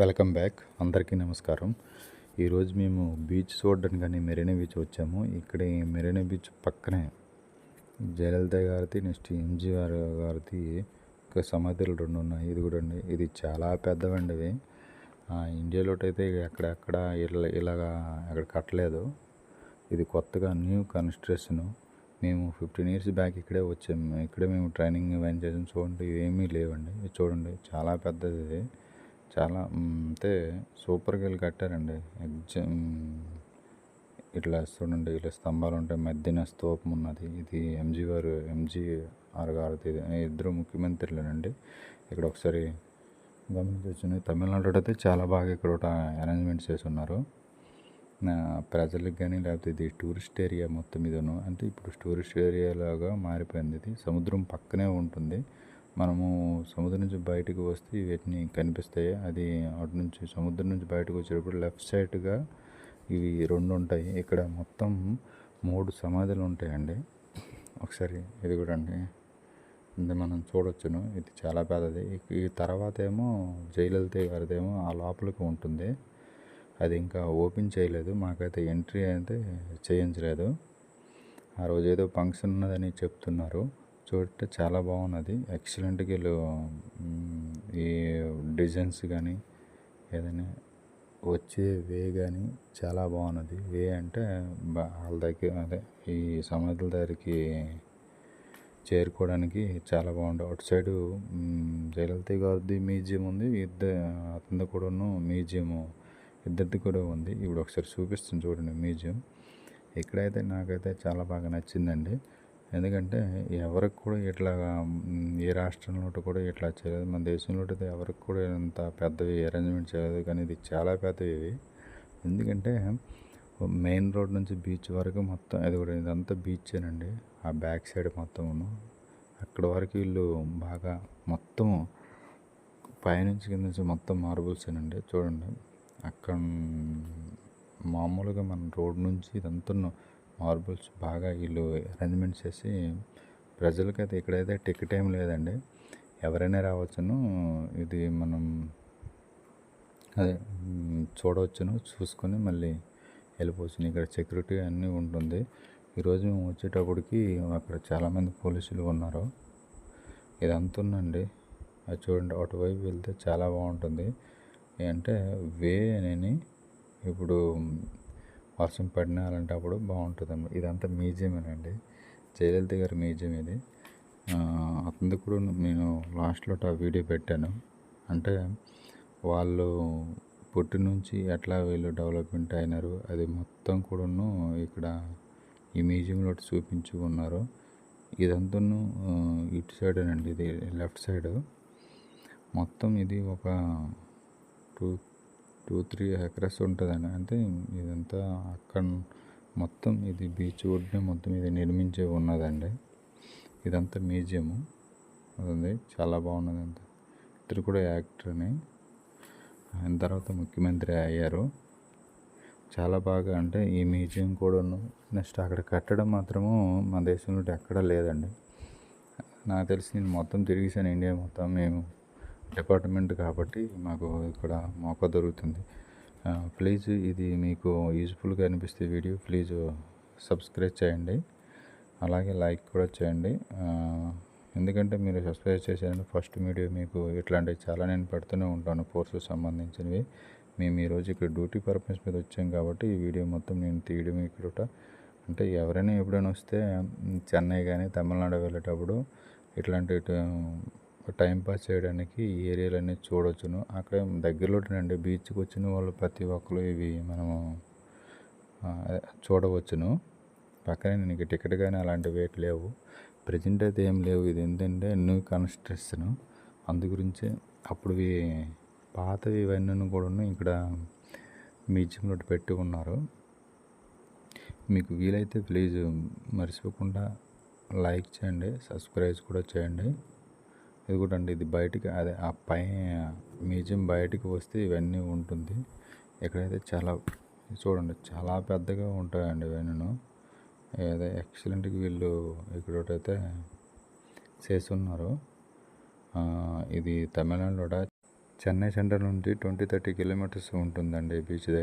Welcome back. అందరికీ నమస్కారం. ఈరోజు మేము బీచ్ చూడడానికి కానీ మెరీనా బీచ్ వచ్చాము. ఇక్కడ మెరీనా బీచ్ పక్కనే జయలలిత గారిది నెక్స్ట్ ఎంజీఆర్ గారిది ఒక సమాధులు రెండు ఉన్నాయి. ఇది కూడా అండి. ఇది చాలా పెద్దవండి ఇవి ఇండియాలో అయితే ఎక్కడెక్కడ ఇలా ఇలాగా అక్కడ కట్టలేదు. ఇది కొత్తగా న్యూ కన్స్ట్రక్షన్. మేము ఫిఫ్టీన్ ఇయర్స్ బ్యాక్ ఇక్కడే వచ్చాము. ఇక్కడే మేము ట్రైనింగ్ ఇవన్నీ చేసాం. చూడండి ఇవేమీ లేవండి. ఇది చూడండి చాలా పెద్దది చాలా అంటే సూపర్గా వెళ్ళి కట్టారండి. ఎగ్జామ్ ఇట్లా చూడండి ఇట్లా స్తంభాలు ఉంటాయి మధ్యన స్తూపం ఉన్నది. ఇది ఎంజీ వారు ఎంజీ ఆర్ గారిది ఇద్దరు ముఖ్యమంత్రులేనండి. ఇక్కడ ఒకసారి గమనించవచ్చు తమిళనాడు అయితే చాలా బాగా ఇక్కడ ఒక అరేంజ్మెంట్స్ చేసి ఉన్నారు. ప్రజలకు కానీ లేకపోతే ఇది టూరిస్ట్ ఏరియా మొత్తం ఇదను. అంటే ఇప్పుడు టూరిస్ట్ ఏరియా లాగా మారిపోయింది ఇది. సముద్రం పక్కనే ఉంటుంది. మనము సముద్రం నుంచి బయటకు వస్తే వీటిని కనిపిస్తాయి. అది అటు నుంచి సముద్రం నుంచి బయటకు వచ్చేటప్పుడు లెఫ్ట్ సైడ్గా ఇవి రెండు ఉంటాయి. ఇక్కడ మొత్తం మూడు సమాధులు ఉంటాయండి. ఒకసారి ఇది కూడా అండి. ఇది మనం చూడొచ్చును. ఇది చాలా పెద్దది. ఈ- తర్వాత ఏమో జయలలిత గారిదేమో ఆ లోపలికి ఉంటుంది. అది ఇంకా ఓపెన్ చేయలేదు. మాకైతే ఎంట్రీ అయితే చేయించలేదు. ఆ రోజు ఏదో ఫంక్షన్ ఉన్నదని చెప్తున్నారు. చూడటం చాలా బాగున్నది. ఎక్సలెంట్గా వీళ్ళు ఈ డిజైన్స్ కానీ ఏదైనా వచ్చే వే కానీ చాలా బాగున్నది. వే అంటే వాళ్ళ దగ్గర అదే ఈ సమాధుల దగ్గరికి చేరుకోవడానికి చాలా బాగుంది అటు సైడు జయలలిత గారిది మ్యూజియం ఉంది. ఇద్దరు అతనిది కూడాను మ్యూజియం ఇద్దరిది కూడా ఉంది. ఇప్పుడు ఒకసారి చూపిస్తుంది చూడండి మ్యూజియం. ఇక్కడైతే నాకైతే చాలా బాగా నచ్చిందండి. ఎందుకంటే ఎవరికి కూడా ఇట్లా ఏ రాష్ట్రంలో కూడా ఇట్లా చేయలేదు. మన దేశంలో అయితే ఎవరికి కూడా ఇంత పెద్దవి అరేంజ్మెంట్ చేయలేదు. కానీ ఇది చాలా పెద్దవి ఇవి. ఎందుకంటే మెయిన్ రోడ్ నుంచి బీచ్ వరకు మొత్తం అది కూడా ఇదంతా బీచేనండి. ఆ బ్యాక్ సైడ్ మొత్తమును. అక్కడ వరకు వీళ్ళు బాగా మొత్తం పైనుంచి కింద నుంచి మొత్తం మార్బుల్సేనండి చూడండి. అక్కడ మామూలుగా మన రోడ్ నుంచి ఇదంతా మార్బుల్స్ బాగా వీళ్ళు అరేంజ్మెంట్ చేసి ప్రజలకైతే ఇక్కడైతే టికెట్ ఏం లేదండి. ఎవరైనా రావచ్చును ఇది మనం అదే చూడవచ్చును చూసుకొని మళ్ళీ వెళ్ళిపోవచ్చును. ఇక్కడ సెక్యూరిటీ అన్నీ ఉంటుంది. ఈరోజు మేము వచ్చేటప్పటికి అక్కడ చాలామంది పోలీసులు ఉన్నారు. ఇదంతా ఉందండి. అది చూడండి అటువైపు వెళ్తే చాలా బాగుంటుంది. అంటే వే అని ఇప్పుడు వర్షం పడినా అలాంటప్పుడు బాగుంటుంది ఇదంతా మ్యూజియమేనండి. జయలలిత గారి మ్యూజియం ఇది. అతను కూడా నేను లాస్ట్లో ఆ వీడియో పెట్టాను. అంటే వాళ్ళు పుట్టి నుంచి ఎట్లా వీళ్ళు డెవలప్మెంట్ అయినారు అది మొత్తం కూడాను ఇక్కడ ఈ మ్యూజియంలో చూపించి ఉన్నారు. ఇదంతాను ఇటు సైడ్ అండి ఇది లెఫ్ట్ సైడ్. మొత్తం ఇది ఒక టూ టూ త్రీ ఎకరస్ ఉంటుందని అంటే ఇదంతా అక్కడ మొత్తం ఇది బీచ్ ఒడ్డునే మొత్తం ఇది నిర్మించి ఉన్నదండి. ఇదంతా మ్యూజియము. అది చాలా బాగున్నది అంతా ఇద్దరు కూడా యాక్టర్ని. ఆయన తర్వాత ముఖ్యమంత్రి అయ్యారు. చాలా బాగా అంటే ఈ మ్యూజియం కూడాను నెక్స్ట్ అక్కడ కట్టడం మాత్రము మా దేశంలో ఎక్కడా లేదండి. నాకు తెలిసి నేను మొత్తం తిరిగేసాను ఇండియా మొత్తం మేము డిపార్ట్మెంట్ కాబట్టి మాకు ఇక్కడ మోకా దొరుకుతుంది. ప్లీజ్ ఇది మీకు యూజ్ఫుల్గా అనిపిస్తే వీడియో ప్లీజ్ సబ్స్క్రైబ్ చేయండి. అలాగే లైక్ కూడా చేయండి. ఎందుకంటే మీరు సబ్స్క్రైబ్ చేసేయండి ఫస్ట్ వీడియో మీకు ఇట్లాంటివి చాలా నేను పెడుతూనే ఉంటాను కోర్సు సంబంధించినవి. మేము ఈరోజు ఇక్కడ డ్యూటీ పర్పస్ మీద వచ్చాం కాబట్టి ఈ వీడియో మొత్తం నేను తీయడం ఇక్కడ అంటే ఎవరైనా ఎప్పుడైనా వస్తే చెన్నై కానీ తమిళనాడు వెళ్ళేటప్పుడు ఇట్లాంటి టైం పాస్ చేయడానికి ఈ ఏరియాలన్నీ చూడవచ్చును అక్కడ దగ్గరలోనండి బీచ్కి వచ్చిన వాళ్ళు ప్రతి ఒక్కరు ఇవి మనము చూడవచ్చును. పక్కనే నీకు టికెట్ కానీ అలాంటి వెయిట్ లేవు. ప్రజెంట్ అయితే ఏం లేవు. ఇది ఏంటంటే న్యూ కన్స్ట్రక్షన్. అందు గురించి అప్పుడు పాతవి ఇవన్నీ కూడా ఇక్కడ మ్యూజియంలో పెట్టి ఉన్నారు. మీకు వీలైతే ప్లీజ్ మర్చిపోకుండా లైక్ చేయండి సబ్స్క్రైబ్ కూడా చేయండి. ఇది కూడా అండి ఇది బయటికి అదే ఆ పై మ్యూజియం బయటికి వస్తే ఇవన్నీ ఉంటుంది. ఇక్కడైతే చాలా చూడండి చాలా పెద్దగా ఉంటాయండి ఇవన్నీ ఏదో ఎక్సలెంట్గా వీళ్ళు ఇక్కడ చేస్తున్నారు. ఇది తమిళనాడులో చెన్నై సెంటర్ నుండి ట్వంటీ థర్టీ కిలోమీటర్స్ ఉంటుందండి బీచ్ దగ్గర.